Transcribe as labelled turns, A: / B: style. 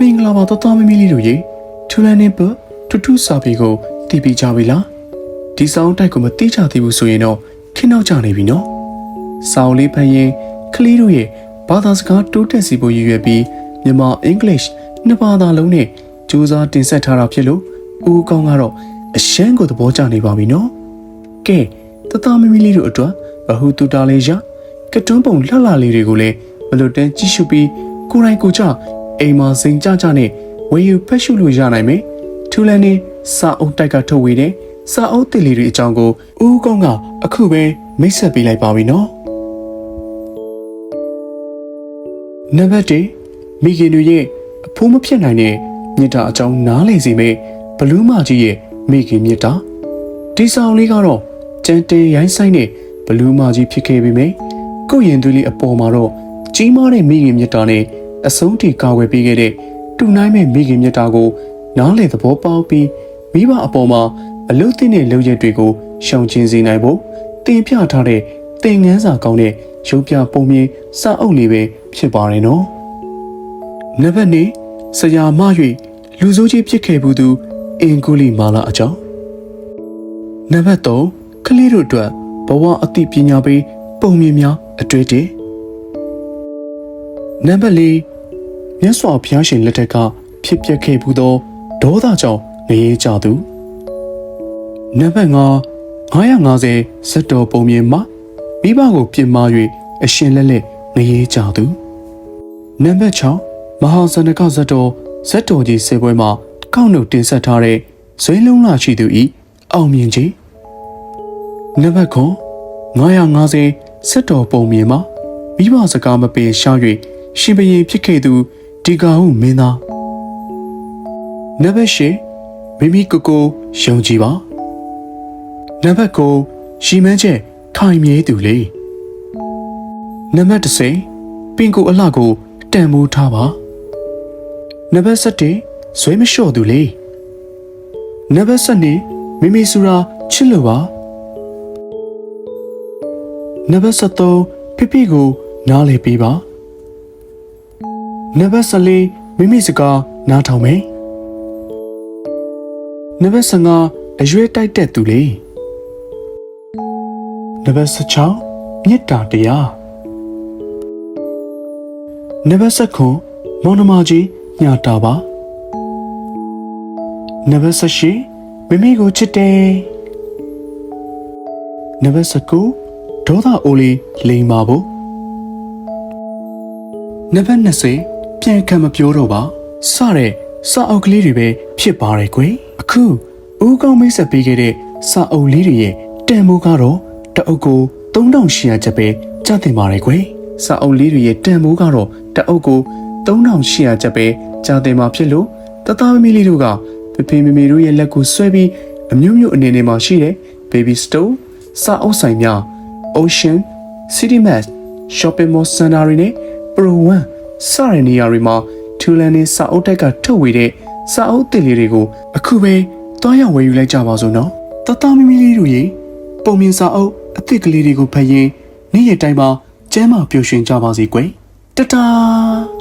A: မင်္ဂလာပါတော်တော်မမီလေးတို့ရေထူလန်နေပထူးထူးစာပေကိုတည်ပြီးကြပြီလားဒီစောင်းတိုက်ကိုမသိကြသေးဘူးဆိုရင်တော့ခင်းနောက်ကြနေပြီနော်စောင်းလေးဖန်ရင်ကလေးတို့ရဲ့ဘာသာစကားတိုးတက်စီဖို့ရည်ရွယ်ပြီးမြန်မာအင်္ဂလိပ်နှစ်ဘာသာလုံးနဲ့စူးစမ်းတင်ဆက်ထားတာဖြစ်လို့ဦးကောင်းကတော့အရှမ်းကိုသဘောကျနေပါပြီနော်ကဲတသားမမီလေးတို့အတွက်ဘဟုတူတာလေးရကတွန်းပုံလှလှလေးတွေကိုလည်းမလွတ်တမ်းကြည့်ရှုပြီးကိုယ်တိုင်ကိုယ်ကျ အိမ်မှာစိန်ကြကြနဲ့ဝေယူဖက်ရှုလို့ရနိုင်မယ်ထူလန်နေစာအုပ်တိုက်ကထုတ်ဝေတဲ့စာအုပ်တစ်လေးတွေအကြောင်းကိုဦးကောင်းကအခုပဲမိတ်ဆက်ပေးလိုက်ပါပြီနော်နံပါတ်1မိခင်တို့ရဲ့အဖိုးမဖြစ်နိုင်တဲ့မြစ်တာအကြောင်းနားလည်စေမယ့်ဘလူးမကြီးရဲ့မိခင်မြစ်တာဒီဆောင်လေးကတော့ကြမ်းတင်ရိုင်းဆိုင်တဲ့ဘလူးမကြီးဖြစ်ခဲ့ပေမယ့်ကိုယ့်ရင်သွေးလေးအပေါ်မှာတော့ကြီးမားတဲ့မိခင်မြစ်တာနဲ့ အဆုံးထိကာကွယ်ပေးခဲ့တဲ့တူနိုင်မဲ့မိခင်မြတ်တာကိုနားလေသဘောပေါက်ပြီးမိဘအပေါ်မှာအလုတ်သိတဲ့လုံရက်တွေကိုရှောင်ကျဉ်စေနိုင်ဖို့တင်ပြထားတဲ့သင်ငန်းစာကောင်းတဲ့ရုပ်ပြပုံမြင်စာအုပ်လေးပဲဖြစ်ပါတယ်နော်။နံပါတ်၄ဆရာမ၍လူစိုးကြီးဖြစ်ခဲ့ဘူးသူအင်ကူလီမာလာအကြောင်းနံပါတ်၃ကလေးတို့အတွက်ဘဝအသိပညာပေးပုံမြင်များအတွေ့အကြုံနံပါတ်၄ မြတ်စွာဘုရားရှင်လက်ထက်ကဖြစ်ပျက်ခဲ့ဘူးသောဒေါသကြောင့်ငရေကြသူနံပါတ်5 950ဇတ်တော်ပုံမြင်မှာမိဘကိုပြင်မာ၍အရှင်လက်လက်ငရေကြသူနံပါတ်6မဟာဇနကဇတ်တော်ဇတ်တော်ကြီးစေပွဲမှာကောက်နှုတ်တင်ဆက်ထားတဲ့ဇွေးလုံးလာရှိသူဤအောင်မြင်ခြင်းနံပါတ်9 950ဇတ်တော်ပုံမြင်မှာမိဘစကားမပင်ရှား၍ရှင်ဘရင်ဖြစ်ခဲ့သူ ဒီကာဟုမင်းသားနံပါတ်၈မိမိကိုယ်ကိုယုံကြည်ပါနံပါတ်9ရှီမန်းချက်ခိုင်မြဲသူလေနံပါတ်10ပင်ကိုအလှကိုတန်မိုးထားပါနံပါတ်7ဇွဲမလျှော့သူလေနံပါတ်7မိမိစုရာချစ်လို့ပါနံပါတ်73ဖိဖိကိုနားလေပေးပါ နံပါတ်14မိမိစကားနားထောင်မယ်နံပါတ်15အရွယ်တိုက်တဲ့သူလေနံပါတ်16မေတ္တာတရားနံပါတ်19မောင်နှမကြီးညတာပါနံပါတ်18မိမိကိုချစ်တယ်နံပါတ်19ဒေါသအိုးလေးလိမ်ပါဖို့နံပါတ်20 ပြန်ခံမပြောတော့ပါစတဲ့စာအုပ်ကလေးတွေပဲဖြစ်ပါတယ်ကွယ်အခုဦးကောင်းမိတ်ဆက်ပေးခဲ့တဲ့စာအုပ်လေးတွေရဲ့တန်ဖိုးကတော့တအုပ်ကို3800ကျပ်ပဲကျတင်ပါတယ်ကွယ်စာအုပ်လေးတွေရဲ့တန်ဖိုးကတော့တအုပ်ကို3800ကျပ်ပဲကျတင်မှာဖြစ်လို့တသားမမီလေးတို့ကဖေဖေမေမေတို့ရဲ့လက်ကိုဆွဲပြီးအမျိုးမျိုးအနေနဲ့မှရှိတဲ့ baby store စာအုပ်ဆိုင်များ Ocean City Max Shopping Mall Center တွေနဲ့ Pro One စတဲ့နေရာတွေမှာထူလန်နေစာအုပ်တိုက်ကထုတ်ဝေတဲ့စာအုပ်သစ်လေးတွေကိုအခုပဲတွားရောက်ဝယ်ယူလိုက်ကြပါစို့နော်တတမီမီလေးတို့ရေပုံမြင်စာအုပ်အသစ်ကလေးတွေကိုဖတ်ရင်နေ့ရက်တိုင်းမှာကျမ်းမာပျော်ရွှင်ကြပါစေကွယ်တတား